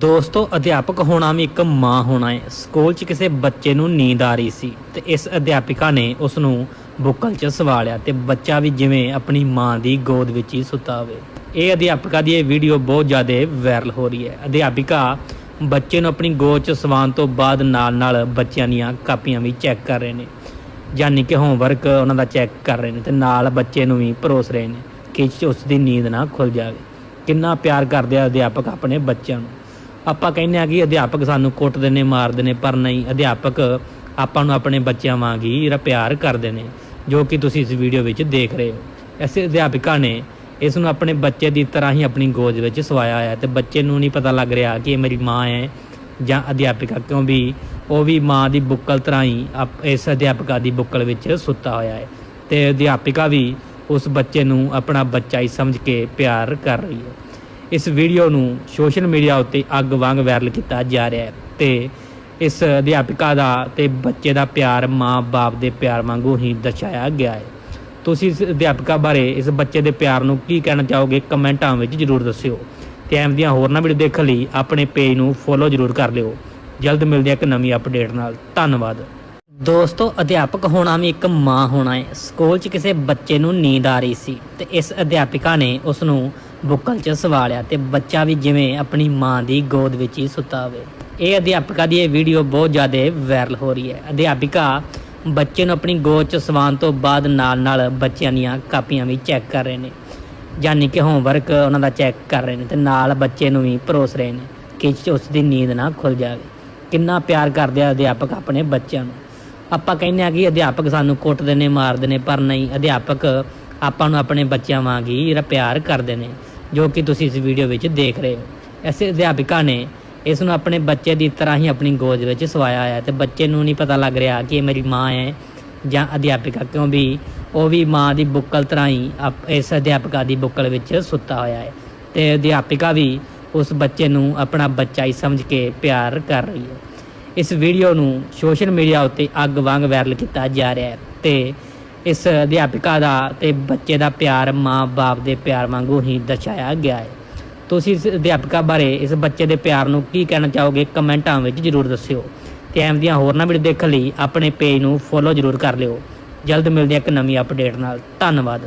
ਦੋਸਤੋ, ਅਧਿਆਪਕ ਹੋਣਾ ਵੀ ਇੱਕ ਮਾਂ ਹੋਣਾ ਹੈ। ਸਕੂਲ 'ਚ ਕਿਸੇ ਬੱਚੇ ਨੂੰ ਨੀਂਦ ਆ ਰਹੀ ਸੀ ਤੇ ਇਸ ਅਧਿਆਪਿਕਾ ਨੇ ਉਸ ਨੂੰ ਬੁੱਕਲ 'ਚ ਸਵਾ ਲਿਆ ਤੇ ਬੱਚਾ ਵੀ ਜਿਵੇਂ ਆਪਣੀ ਮਾਂ ਦੀ ਗੋਦ ਵਿੱਚ ਹੀ ਸੁੱਤਾ ਹੋਵੇ ਇਹ ਅਧਿਆਪਿਕਾ ਦੀ ਇਹ ਵੀਡੀਓ ਬਹੁਤ ਜ਼ਿਆਦਾ ਵਾਇਰਲ ਹੋ ਰਹੀ ਹੈ। ਅਧਿਆਪਿਕਾ ਬੱਚੇ ਨੂੰ ਆਪਣੀ ਗੋਦ 'ਚ ਸਵਾਉਣ ਤੋਂ ਬਾਅਦ ਨਾਲ-ਨਾਲ ਬੱਚਿਆਂ ਦੀਆਂ ਕਾਪੀਆਂ ਵੀ ਚੈੱਕ ਕਰ ਰਹੇ ਨੇ, ਯਾਨੀ ਕਿ ਹੋਮਵਰਕ ਉਹਨਾਂ ਦਾ ਚੈੱਕ ਕਰ ਰਹੇ ਨੇ ਤੇ ਨਾਲ ਬੱਚੇ ਨੂੰ ਵੀ ਪਰੋਸ ਰਹੇ ਨੇ ਕਿ ਉਸ ਦੀ ਨੀਂਦ ਨਾ ਖੁੱਲ ਜਾਵੇ। ਕਿੰਨਾ ਪਿਆਰ ਕਰਦੇ ਆ ਅਧਿਆਪਕ ਆਪਣੇ ਬੱਚਿਆਂ ਨੂੰ। ਆਪਾਂ ਕਹਿੰਦੇ ਆ ਕਿ ਅਧਿਆਪਕ ਸਾਨੂੰ ਕੁੱਟਦੇ ਨੇ ਮਾਰਦੇ ਨੇ ਪਰ ਨਹੀਂ, ਅਧਿਆਪਕ ਆਪਾਂ ਨੂੰ ਆਪਣੇ ਬੱਚਿਆਂ ਵਾਂਗ ਹੀ ਜਿਹੜਾ ਪਿਆਰ ਕਰਦੇ ਨੇ, ਜੋ ਕਿ ਤੁਸੀਂ ਇਸ ਵੀਡੀਓ ਵਿੱਚ ਦੇਖ ਰਹੇ ਹੋ। ਐਸੇ ਅਧਿਆਪਕਾਂ ਨੇ ਇਸ ਨੂੰ ਆਪਣੇ ਬੱਚੇ ਦੀ ਤਰ੍ਹਾਂ ਹੀ ਆਪਣੀ ਗੋਦ ਵਿੱਚ ਸਵਾਇਆ ਹੋਇਆ ਤੇ ਬੱਚੇ ਨੂੰ ਨਹੀਂ ਪਤਾ ਲੱਗ ਰਿਹਾ ਕਿ ਇਹ ਮੇਰੀ ਮਾਂ ਹੈ ਜਾਂ ਅਧਿਆਪਿਕਾ ਕਿਉਂ ਵੀ ਉਹ ਵੀ ਮਾਂ ਦੀ ਬੁੱਕਲ ਤਰ੍ਹਾਂ ਹੀ ਆਪ- ਇਸ ਅਧਿਆਪਿਕਾ ਦੀ ਬੁੱਕਲ ਵਿੱਚ ਸੁੱਤਾ ਹੋਇਆ ਹੈ ਤੇ ਅਧਿਆਪਿਕਾ ਵੀ ਉਸ ਬੱਚੇ ਨੂੰ ਆਪਣਾ ਬੱਚਾ ਹੀ ਸਮਝ ਕੇ ਪਿਆਰ ਕਰ ਰਹੀ ਹੈ। ਇਸ ਵੀਡੀਓ ਨੂੰ ਸੋਸ਼ਲ ਮੀਡੀਆ ਉੱਤੇ ਅੱਗ ਵਾਂਗ ਵਾਇਰਲ ਕੀਤਾ ਜਾ ਰਿਹਾ ਹੈ ਤੇ ਇਸ ਅਧਿਆਪਿਕਾ ਦਾ ਤੇ ਬੱਚੇ ਦਾ ਪਿਆਰ ਮਾਂ-ਬਾਪ ਦੇ ਪਿਆਰ ਵਾਂਗੂ ਹੀ ਦਰਸਾਇਆ ਗਿਆ ਹੈ। ਤੁਸੀਂ ਇਸ ਅਧਿਆਪਿਕਾ ਬਾਰੇ, ਇਸ ਬੱਚੇ ਦੇ ਪਿਆਰ ਨੂੰ ਕੀ ਕਹਿਣਾ ਚਾਹੋਗੇ, ਕਮੈਂਟਾਂ ਵਿੱਚ ਜਰੂਰ ਦੱਸਿਓ ਤੇ ਐਮ ਦੀਆਂ ਹੋਰਨਾਂ ਵੀਡੀਓ ਦੇਖਣ ਲਈ ਆਪਣੇ ਪੇਜ ਨੂੰ ਫੋਲੋ ਜਰੂਰ ਕਰ ਲਿਓ। ਜਲਦ ਮਿਲਦੇ ਹਾਂ ਇੱਕ ਨਵੀਂ ਅਪਡੇਟ ਨਾਲ। ਧੰਨਵਾਦ। ਦੋਸਤੋ, ਅਧਿਆਪਕ ਹੋਣਾ ਵੀ ਇੱਕ ਮਾਂ ਹੋਣਾ ਹੈ। ਸਕੂਲ 'ਚ ਕਿਸੇ ਬੱਚੇ ਨੂੰ ਨੀਂਦ ਆ ਰਹੀ ਸੀ ਤੇ ਇਸ ਅਧਿਆਪਿਕਾ ਨੇ ਉਸ ਨੂੰ ਬੁੱਕਲ 'ਚ ਸਵਾ ਲਿਆ ਤੇ ਬੱਚਾ ਵੀ ਜਿਵੇਂ ਆਪਣੀ ਮਾਂ ਦੀ ਗੋਦ ਵਿੱਚ ਹੀ ਸੁੱਤਾ ਹੋਵੇ। ਇਹ ਅਧਿਆਪਿਕਾ ਦੀ ਇਹ ਵੀਡੀਓ ਬਹੁਤ ਜ਼ਿਆਦਾ ਵਾਇਰਲ ਹੋ ਰਹੀ ਹੈ। ਅਧਿਆਪਿਕਾ ਬੱਚੇ ਨੂੰ ਆਪਣੀ ਗੋਦ 'ਚ ਸਵਾਉਣ ਤੋਂ ਬਾਅਦ ਨਾਲ-ਨਾਲ ਬੱਚਿਆਂ ਦੀਆਂ ਕਾਪੀਆਂ ਵੀ ਚੈੱਕ ਕਰ ਰਹੇ ਨੇ। ਯਾਨੀ ਕਿ ਹੋਮਵਰਕ ਉਹਨਾਂ ਦਾ ਚੈੱਕ ਕਰ ਰਹੇ ਨੇ ਤੇ ਨਾਲ ਬੱਚੇ ਨੂੰ ਵੀ ਪਰੋਸ ਰਹੇ ਨੇ ਕਿ ਉਸ ਦੀ ਨੀਂਦ ਨਾ ਖੁੱਲ ਜਾਵੇ। ਕਿੰਨਾ ਪਿਆਰ ਕਰਦੇ ਆ ਅਧਿਆਪਕ ਆਪਣੇ ਬੱਚਿਆਂ ਨੂੰ। ਆਪਾਂ ਕਹਿੰਦੇ ਆ ਕਿ ਅਧਿਆਪਕ ਸਾਨੂੰ ਕੁੱਟਦੇ ਨੇ, ਮਾਰਦੇ ਨੇ, ਪਰ ਨਹੀਂ, ਅਧਿਆਪਕ ਆਪਾਂ ਨੂੰ ਆਪਣੇ ਬੱਚਿਆਂ ਵਾਂਗ ਹੀ ਜਿਹੜਾ ਪਿਆਰ ਕਰਦੇ ਨੇ। ਜੋ ਕਿ ਤੁਸੀਂ ਇਸ ਵੀਡੀਓ ਵਿੱਚ ਦੇਖ ਰਹੇ ਹੋ। ਐਸੇ ਅਧਿਆਪਿਕਾ ਨੇ ਇਸ ਨੂੰ ਆਪਣੇ ਬੱਚੇ ਦੀ ਤਰ੍ਹਾਂ ਹੀ ਆਪਣੀ ਗੋਦ ਵਿੱਚ ਸਵਾਇਆ ਹੋਇਆ ਤੇ ਬੱਚੇ ਨੂੰ ਨਹੀਂ ਪਤਾ ਲੱਗ ਰਿਹਾ ਕਿ ਇਹ ਮੇਰੀ ਮਾਂ ਹੈ ਜਾਂ ਅਧਿਆਪਿਕਾ ਕਿਉਂ ਵੀ ਉਹ ਵੀ ਮਾਂ ਦੀ ਬੁੱਕਲ ਤਰ੍ਹਾਂ ਹੀ ਆਪ- ਇਸ ਅਧਿਆਪਿਕਾ ਦੀ ਬੁੱਕਲ ਵਿੱਚ ਸੁੱਤਾ ਹੋਇਆ ਹੈ ਤੇ ਅਧਿਆਪਿਕਾ ਵੀ ਉਸ ਬੱਚੇ ਨੂੰ ਆਪਣਾ ਬੱਚਾ ਹੀ ਸਮਝ ਕੇ ਪਿਆਰ ਕਰ ਰਹੀ ਹੈ। ਇਸ ਵੀਡੀਓ ਨੂੰ ਸੋਸ਼ਲ ਮੀਡੀਆ ਉੱਤੇ ਅੱਗ ਵਾਂਗ ਵਾਇਰਲ ਕੀਤਾ ਜਾ ਰਿਹਾ ਹੈ ਤੇ ਇਸ ਅਧਿਆਪਿਕਾ ਦਾ ਤੇ ਬੱਚੇ ਦਾ ਪਿਆਰ ਮਾਂ-ਬਾਪ ਦੇ ਪਿਆਰ ਵਾਂਗੂ ਹੀ ਦਰਸਾਇਆ ਗਿਆ ਹੈ। ਤੁਸੀਂ ਇਸ ਅਧਿਆਪਿਕਾ ਬਾਰੇ, ਇਸ ਬੱਚੇ ਦੇ ਪਿਆਰ ਨੂੰ ਕੀ ਕਹਿਣਾ ਚਾਹੋਗੇ? ਕਮੈਂਟਾਂ ਵਿੱਚ ਜਰੂਰ ਦੱਸਿਓ। ਤੇ ਐਮ ਦੀਆਂ ਹੋਰਨਾਂ ਵੀਡੀਓ ਦੇਖਣ ਲਈ ਆਪਣੇ ਪੇਜ ਨੂੰ ਫੋਲੋ ਜਰੂਰ ਕਰ ਲਿਓ। ਜਲਦ ਮਿਲਦੇ ਹਾਂ ਇੱਕ ਨਵੀਂ ਅਪਡੇਟ ਨਾਲ। ਧੰਨਵਾਦ।